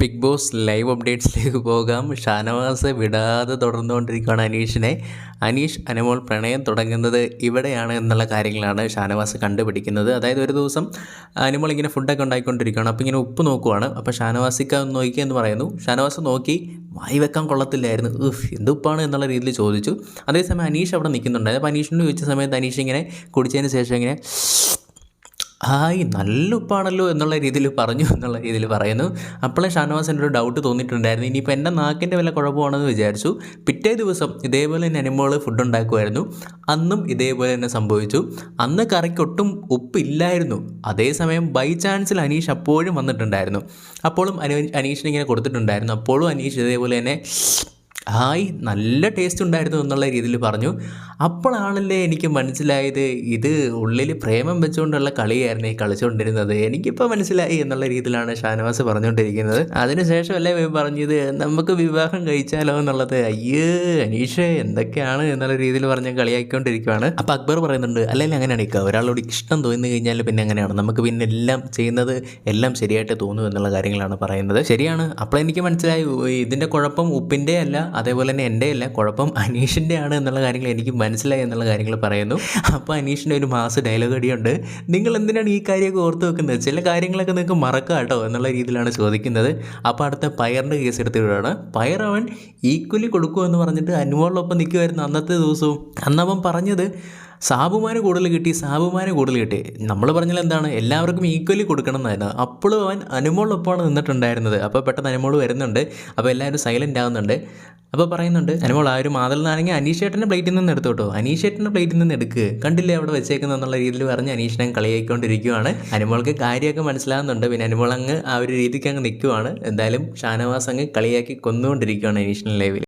Big boss live അപ്ഡേറ്റ്സിലേക്ക് പോകാം. ഷാനവാസ് വിടാതെ തുടർന്നുകൊണ്ടിരിക്കുകയാണ് അനീഷിനെ. അനീഷ് അനുമോൾ പ്രണയം തുടങ്ങുന്നത് ഇവിടെയാണ് എന്നുള്ള കാര്യങ്ങളാണ് ഷാനവാസ് കണ്ടുപിടിക്കുന്നത്. അതായത് ഒരു ദിവസം അനുമോൾ ഇങ്ങനെ ഫുഡൊക്കെ ഉണ്ടായിക്കൊണ്ടിരിക്കുകയാണ്. അപ്പോൾ ഇങ്ങനെ ഉപ്പ് നോക്കുവാണ്. അപ്പോൾ ഷാനവാസിക്ക ഒന്ന് നോക്കിയെന്ന് എന്ന് പറയുന്നു. ഷാനവാസ് നോക്കി വായി വെക്കാൻ കൊള്ളത്തില്ലായിരുന്നു. ഉഫ് എന്ത് ഉപ്പാണ്? എന്നുള്ള രീതിയിൽ ചോദിച്ചു. അതേസമയം അനീഷ് അവിടെ നിൽക്കുന്നുണ്ടായിരുന്നു അപ്പോൾ അനീഷിനോട് ചോദിച്ച സമയത്ത് അനീഷ് ഇങ്ങനെ കുടിച്ചതിന് ശേഷം ഇങ്ങനെ ഹായ് നല്ല ഉപ്പാണല്ലോ എന്നുള്ള രീതിയിൽ പറഞ്ഞു എന്നുള്ള രീതിയിൽ പറയുന്നു. അപ്പോഴേ ഷാനവാസിന്റെ ഒരു ഡൗട്ട് തോന്നിയിട്ടുണ്ടായിരുന്നു. ഇനിയിപ്പോൾ എന്റെ നാക്കിന്റെ വല്ല കുഴപ്പമാണെന്ന് വിചാരിച്ചു. പിറ്റേ ദിവസം ഇതേപോലെ തന്നെ അനുമോൾ ഫുഡ് ഉണ്ടാക്കുമായിരുന്നു. അന്നും ഇതേപോലെ തന്നെ സംഭവിച്ചു. അന്ന് കറിക്ക് ഒട്ടും ഉപ്പില്ലായിരുന്നു അതേസമയം ബൈ ചാൻസിൽ അനീഷ് അപ്പോഴും വന്നിട്ടുണ്ടായിരുന്നു. അപ്പോഴും അനു അനീഷിന് ഇങ്ങനെ കൊടുത്തിട്ടുണ്ടായിരുന്നു. അപ്പോഴും അനീഷ് ഇതേപോലെ തന്നെ ഹായ് നല്ല ടേസ്റ്റ് ഉണ്ടായിരുന്നു എന്നുള്ള രീതിയിൽ പറഞ്ഞു. അപ്പോഴാണല്ലേ എനിക്ക് മനസ്സിലായത് ഇത് ഉള്ളിൽ പ്രേമം വെച്ചുകൊണ്ടുള്ള കളിയായിരുന്നു ഈ കളിച്ചുകൊണ്ടിരുന്നത്. എനിക്കിപ്പോൾ മനസ്സിലായി എന്നുള്ള രീതിയിലാണ് ഷാനവാസ് പറഞ്ഞുകൊണ്ടിരിക്കുന്നത്. അതിനുശേഷമല്ലേ പറഞ്ഞത് നമുക്ക് വിവാഹം കഴിച്ചാലോ എന്നുള്ളത്? അയ്യേ അനീഷേ എന്തൊക്കെയാണ്? എന്നുള്ള രീതിയിൽ പറഞ്ഞ് കളിയാക്കിക്കൊണ്ടിരിക്കുകയാണ് അപ്പോൾ അക്ബർ പറയുന്നുണ്ട് അല്ലെങ്കിൽ അങ്ങനെയാണ് ഇക്കുക ഒരാളോട് ഇഷ്ടം തോന്നി കഴിഞ്ഞാൽ പിന്നെ അങ്ങനെയാണ്. നമുക്ക് പിന്നെ എല്ലാം ചെയ്യുന്നത് എല്ലാം ശരിയായിട്ട് തോന്നും എന്നുള്ള കാര്യങ്ങളാണ് പറയുന്നത്. ശരിയാണ്. അപ്പോൾ എനിക്ക് മനസ്സിലായി ഇതിന്റെ കുഴപ്പം ഉപ്പിന്റെ അല്ല അതേപോലെ തന്നെ എന്റെ അല്ല കുഴപ്പം അനീഷിന്റെ ആണ് എന്നുള്ള കാര്യങ്ങൾ എനിക്ക് മനസ്സിലായി എന്നുള്ള കാര്യങ്ങൾ പറയുന്നു. അപ്പോൾ അനീഷിന്റെ ഒരു മാസ് ഡയലോഗ് അടിയുണ്ട്. നിങ്ങൾ എന്തിനാണ് ഈ കാര്യമൊക്കെ ഓർത്ത് വെക്കുന്നത്? ചില കാര്യങ്ങളൊക്കെ നിങ്ങൾക്ക് മറക്കാം കേട്ടോ എന്നുള്ള രീതിയിലാണ് ചോദിക്കുന്നത്. അപ്പോൾ അടുത്ത പയറിന്റെ കേസ് എടുത്തിട്ടാണ് പയർ അവൻ ഈക്വലി കൊടുക്കുമെന്ന് പറഞ്ഞിട്ട് അനുമോളിനൊപ്പം നിൽക്കുമായിരുന്നു അന്നത്തെ ദിവസവും. അന്നവൻ പറഞ്ഞത് സാബുമാന് കൂടുതൽ കിട്ടി സാബുമാന് കൂടുതൽ കിട്ടി. നമ്മൾ പറഞ്ഞാൽ എന്താണ്? എല്ലാവർക്കും ഈക്വലി കൊടുക്കണം എന്നായിരുന്നു. അപ്പോഴും അവൻ അനുമോളൊപ്പമാണ് നിന്നിട്ടുണ്ടായിരുന്നത്. അപ്പോൾ പെട്ടെന്ന് അനുമോൾ വരുന്നുണ്ട്. അപ്പോൾ എല്ലാവരും സൈലന്റ് ആവുന്നുണ്ട്. അപ്പോൾ പറയുന്നുണ്ട് അനുമോൾ ആ ഒരു മാതൽ നിന്നാണെങ്കിൽ അനീഷേട്ടന്റെ പ്ലേറ്റിൽ നിന്ന് എടുത്തു അനീഷേട്ടന്റെ പ്ലേറ്റിൽ നിന്ന് എടുക്കുക കണ്ടില്ലേ അവിടെ വെച്ചേക്കുന്നത്? എന്നുള്ള രീതിയിൽ പറഞ്ഞ് അനീഷിനെ കളിയാക്കിക്കൊണ്ടിരിക്കുകയാണ് അനുമോൾക്ക് കാര്യമൊക്കെ മനസ്സിലാകുന്നുണ്ട് പിന്നെ അനുമോൾ അങ്ങ് ആ ഒരു രീതിക്ക് അങ്ങ് നിൽക്കുവാണ് എന്തായാലും ഷാനവാസ് അങ്ങ് കളിയാക്കി കൊന്നുകൊണ്ടിരിക്കുകയാണ് അനീഷിന്റെ ലൈവിൽ